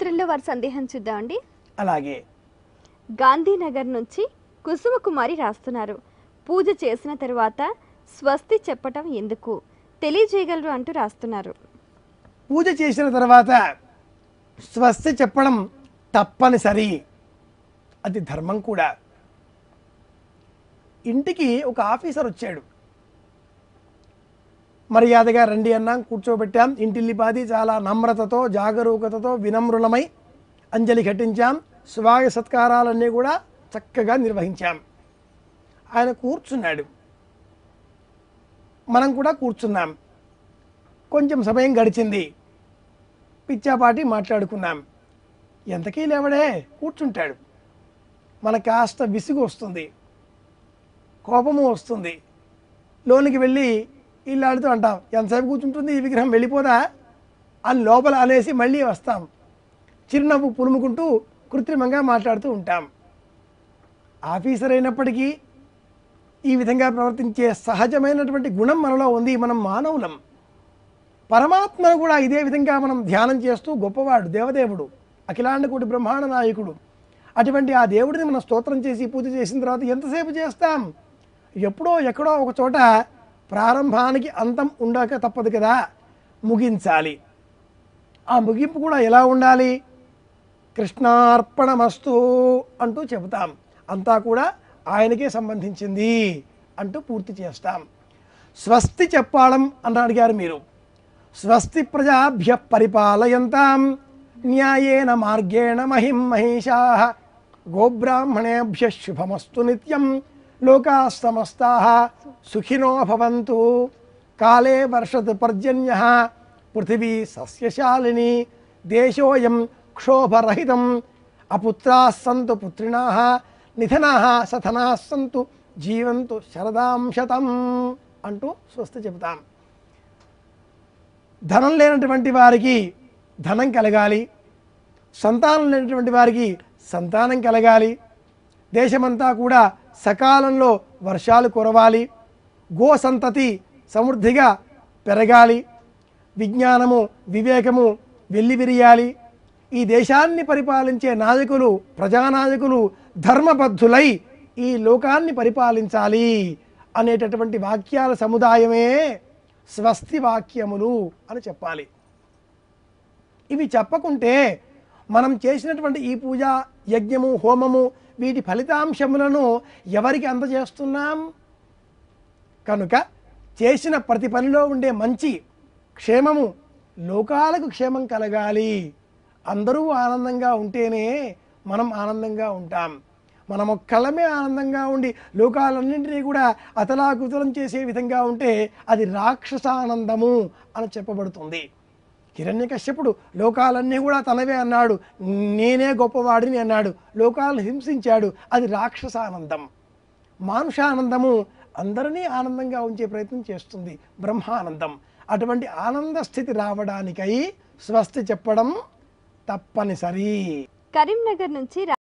త్రిల్లో వారి సందేహం చూద్దామండి. అలాగే. గాంధీనగర్ నుంచి కుసుమ కుమారి రాస్తున్నారు. పూజ చేసిన తరువాత స్వస్తి చెప్పటం ఎందుకు? తెలియజేయగలరు అంటూ రాస్తున్నారు. పూజ చేసిన తర్వాత స్వస్తి చెప్పడం తప్పనిసరి. అది ధర్మం కూడా. ఇంటికి ఒక ఆఫీసర్ వచ్చాడు. మర్యాదగా రండి అన్నాం కూర్చోబెట్టాం. ఇంటిల్లిపాది చాలా నమ్రతతో జాగరూకతతో వినమ్రులమై అంజలి ఘటించాం. స్వాగ సత్కారాలన్నీ కూడా చక్కగా నిర్వహించాం. ఆయన కూర్చున్నాడు. మనం కూడా కూర్చున్నాం. కొంచెం సమయం గడిచింది. పిచ్చాపాటి మాట్లాడుకున్నాం. ఎంతకీ లేవడే? కూర్చుంటాడు. మన కాస్త విసుగు వస్తుంది. కోపము వస్తుంది. లోనికి వెళ్ళి ఇల్లాడుతూ అంటాం. ఎంతసేపు కూర్చుంటుంది? ఈ విగ్రహం వెళ్ళిపోదా? అని లోపల అనేసి మళ్ళీ వస్తాం. చిరునవ్వు పులుముకుంటూ కృత్రిమంగా మాట్లాడుతూ ఉంటాం. ఆఫీసర్ అయినప్పటికీ ఈ విధంగా ప్రవర్తించే సహజమైనటువంటి గుణం మనలో ఉంది. మనం మానవులం. పరమాత్మను కూడా ఇదే విధంగా మనం ధ్యానం చేస్తూ గొప్పవాడు దేవదేవుడు అఖిలాండకూటి బ్రహ్మాండ నాయకుడు. అటువంటి ఆ దేవుడిని మనం స్తోత్రం చేసి పూజ చేసిన తర్వాత ఎంతసేపు చేస్తాం? ఎప్పుడో ఎక్కడో ఒక చోట ప్రారంభానికి అంతం ఉండక తప్పదు కదా. ముగించాలి. ఆ ముగింపు కూడా ఎలా ఉండాలి? కృష్ణార్పణమస్తు అంటూ చెబుతాం. అంతా కూడా ఆయనకే సంబంధించింది అంటూ పూర్తి చేస్తాం. స్వస్తి చెప్పాడం అని అడిగారు మీరు. స్వస్తి ప్రజాభ్య పరిపాలయంతాం. న్యాయేన మార్గేణ మహిం మహిషా. గోబ్రాహ్మణేభ్య శుభమస్తు నిత్యం. లోకా సమస్తా సుఖినో భవంతు కాలే వర్షత్ పర్జన్య పృథివీ సస్యశాలిని దేశోయం క్షోభరహితం అపుత్రా సంతు పుత్రిణా నిధనా సథనా సంతు జీవంతు శరదాంశతం అంటూ స్వస్తి చెబుతాం। ధనం లేనటువంటి వారికి ధనం కలగాలి సంతానం లేనటువంటి వారికి సంతానం కలగాలి దేశమంతా కూడా సకాలంలో వర్షాలు కురవాలి గో సంతతి సమృద్ధిగా పెరగాలి విజ్ఞానము వివేకము వెల్లివిరియాలి. ఈ దేశాన్ని పరిపాలించే నాయకులు ప్రజానాయకులు ధర్మబద్ధులై ఈ లోకాన్ని పరిపాలించాలి అనేటటువంటి వాక్యాల సముదాయమే స్వస్తి వాక్యములు అని చెప్పాలి. ఇవి చెప్పకుంటే మనం చేసినటువంటి ఈ పూజ యజ్ఞము హోమము వీటి ఫలితాంశములను ఎవరికి అందజేస్తున్నాం? కనుక చేసిన ప్రతి పనిలో ఉండే మంచి క్షేమము లోకాలకు క్షేమం కలగాలి. అందరూ ఆనందంగా ఉంటేనే మనం ఆనందంగా ఉంటాం. మనం ఒక్కళ్ళమే ఆనందంగా ఉండి లోకాలన్నింటినీ కూడా అతలాకుతలం చేసే విధంగా ఉంటే అది రాక్షసానందము అని చెప్పబడుతుంది. హిరణ్యకశ్యపుడు లోకాలన్నీ కూడా తనవే అన్నాడు. నేనే గొప్పవాడిని అన్నాడు. లోకాలను హింసించాడు. అది రాక్షసానందం. మానుషానందము అందరినీ ఆనందంగా ఉంచే ప్రయత్నం చేస్తుంది. బ్రహ్మానందం. అటువంటి ఆనంద స్థితి రావడానికై స్వస్తి చెప్పడం తప్పనిసరి. కరీంనగర్ నుంచి